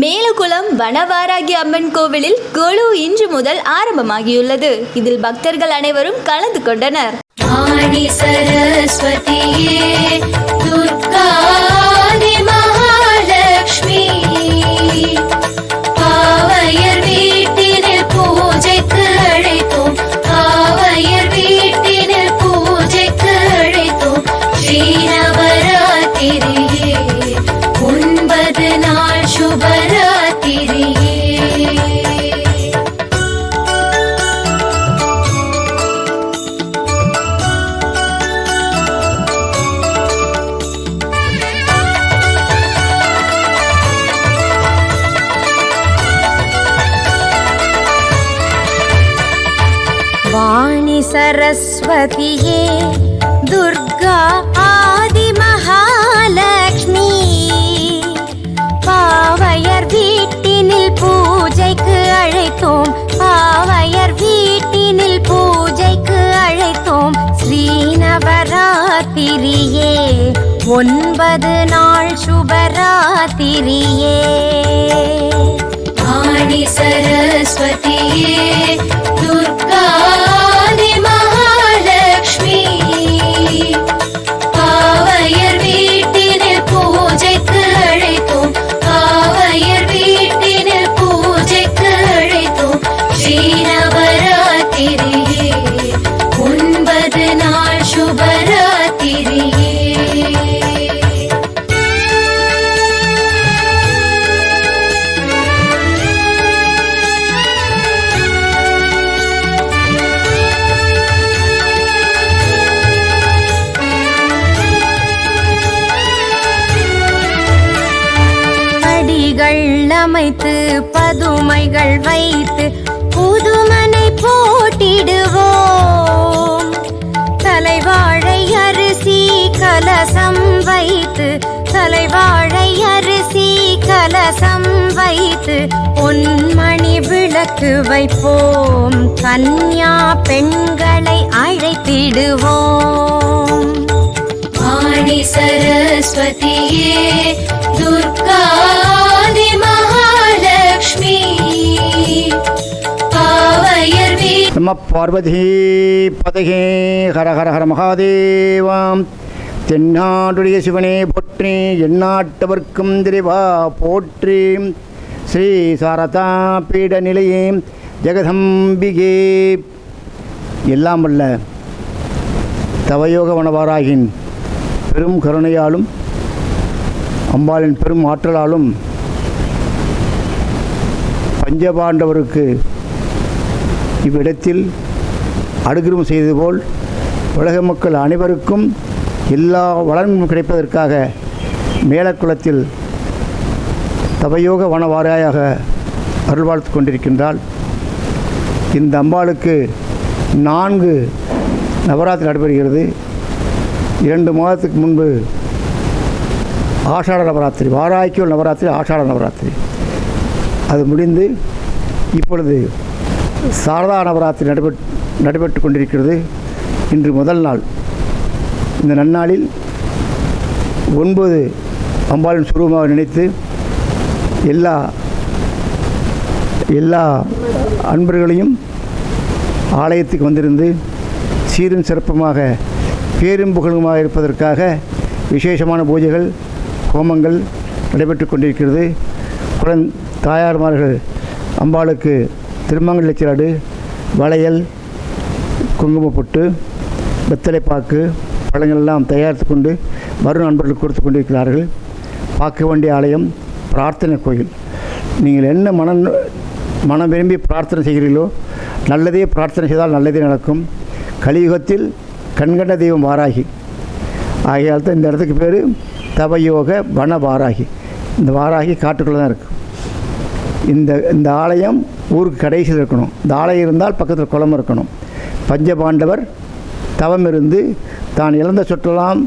மேலகுளம் வனவாராகி அம்மன் கோவிலில் கொலு இன்று முதல் ஆரம்பமாகியுள்ளது. இதில் பக்தர்கள் அனைவரும் கலந்து கொண்டனர். வாணி சரஸ்வதியே துர்கா ஆதிமகாலக்ஷ்மி பாவையர் வீட்டினில் பூஜைக்கு அழைத்தோம். பாவையர் வீட்டினில் பூஜைக்கு அழைத்தோம். ஸ்ரீநவராத்திரியே ஒன்பது நாள் சுபராத்திரியே. ஸ்ரீநவராத்திரியே ஒன்பது நாள் சுபராத்திரியே. அமைத்து பதுமைகள் வைத்து புதுமனை போட்டிடுவோம். தலைவாழை அரிசி கலசம் வைத்து தலைவாழை அரிசி கலசம் வைத்து பொன்மணி விளக்கு வைப்போம். கன்யா பெண்களை அழைத்திடுவோம். சரஸ்வதியே நம பார்வதி பதகே. ஹர ஹர ஹர மகாதேவாம். தென்னாடுடைய சிவனே போற்றி எந்நாட்டவர்க்கும் திரிவா போற்றி. ஸ்ரீ சாரதா பீட நிலையே ஜெகதம்பிகே. எல்லாம் வல்ல தவயோக வனவாராகின் பெரும் கருணையாலும் அம்பாளின் பெரும் ஆற்றலாலும் பஞ்சபாண்டவருக்கு இவ்விடத்தில் அனுகிரகம் செய்தது போல் உலக மக்கள் அனைவருக்கும் எல்லா வளங்களும் கிடைப்பதற்காக மேலக்குளத்தில் தவயோக வனவாராயாக அருள்வாழ்த்து கொண்டிருக்கின்றாள் இந்த அம்பாளுக்கு நான்கு நவராத்திரி நடைபெறுகிறது. இரண்டு மாதத்துக்கு முன்பு ஆஷாட நவராத்திரி வாராய்க்கு நவராத்திரி ஆஷாட நவராத்திரி. அது முடிந்து இப்பொழுது சாரதா நவராத்திரி நடைபெற் நடைபெற்று கொண்டிருக்கிறது இன்று முதல் நாள். இந்த நன்னாளில் ஒன்பது அம்பாளின் சுரூபமாக நினைத்து எல்லா எல்லா அன்பர்களையும் ஆலயத்துக்கு வந்திருந்து சீரும் சிறப்புமாக பேரும் புகழுமாக இருப்பதற்காக விசேஷமான பூஜைகள் ஹோமங்கள் நடைபெற்று கொண்டிருக்கிறது குழந் தாயார்மார்கள் அம்பாளுக்கு திருமங்கல சிலாடு வளையல் குங்குமப்பொட்டு வெத்தலைப்பாக்கு பழங்கள் எல்லாம் தயாரித்து கொண்டு வரும் நண்பர்களுக்கு கொடுத்து கொண்டிருக்கிறார்கள். பார்க்க வேண்டிய ஆலயம் பிரார்த்தனை கோயில். நீங்கள் என்ன மன மனம் விரும்பி பிரார்த்தனை செய்கிறீர்களோ நல்லதே பிரார்த்தனை செய்தால் நல்லதே நடக்கும். கலியுகத்தில் கண்கண்ட தெய்வம் வாராகி. ஆகையால் தான் இந்த இடத்துக்கு பேர் தவயோக வன வாராகி. இந்த வாராகி காட்டுக்குள்ளே தான் இருக்குது இந்த இந்த ஆலயம் ஊருக்கு கடைசியில் இருக்கணும். இந்த ஆலயம் இருந்தால் பக்கத்தில் குளம் இருக்கணும். பஞ்சபாண்டவர் தவம் இருந்து தான் இழந்த சொற்றெல்லாம்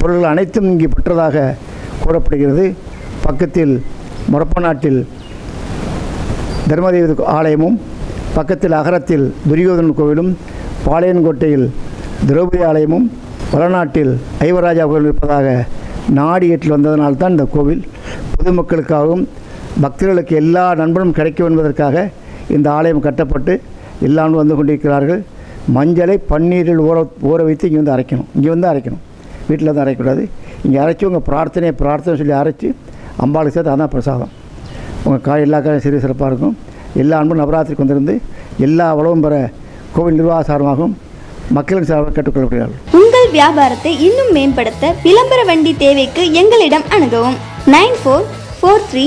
பொருள்கள் அனைத்தும் இங்கே பெற்றதாக கூறப்படுகிறது. பக்கத்தில் மொரப்ப நாட்டில் தர்மதேவ ஆலயமும் பக்கத்தில் அகரத்தில் துரியோதனன் கோவிலும் பாளையன்கோட்டையில் திரௌபதி ஆலயமும் வளநாட்டில் ஐவராஜா கோவில் இருப்பதாக நாடி எட்டில் வந்ததனால்தான் இந்த கோவில் பொதுமக்களுக்காகவும் பக்தர்களுக்கு எல்லா நண்பனும் கிடைக்கும் என்பதற்காக இந்த ஆலயம் கட்டப்பட்டு எல்லா வந்து கொண்டிருக்கிறார்கள். மஞ்சளை பன்னீரில் ஊற ஊற வைத்து இங்கே வந்து அரைக்கணும். இங்கே வந்து அரைக்கணும். வீட்டில் வந்து அரைக்கக்கூடாது. இங்கே அரைச்சி உங்கள் பிரார்த்தனை பிரார்த்தனை சொல்லி அரைச்சி அம்பாளுக்கு சேர்த்து அதான் பிரசாதம். உங்கள் காய் எல்லா காயும் சிறு சிறப்பாக இருக்கும். எல்லா அன்பும் நவராத்திரிக்கு வந்திருந்து எல்லா வளவும் பெற கோவில் நிர்வாக சார்பாகவும் மக்களின் சார்பாக கேட்டுக்கொள்ளப்படுகிறார்கள். உங்கள் வியாபாரத்தை இன்னும் மேம்படுத்த விளம்பர வண்டி தேவைக்கு எங்களிடம் அணுகவும். Nine four four three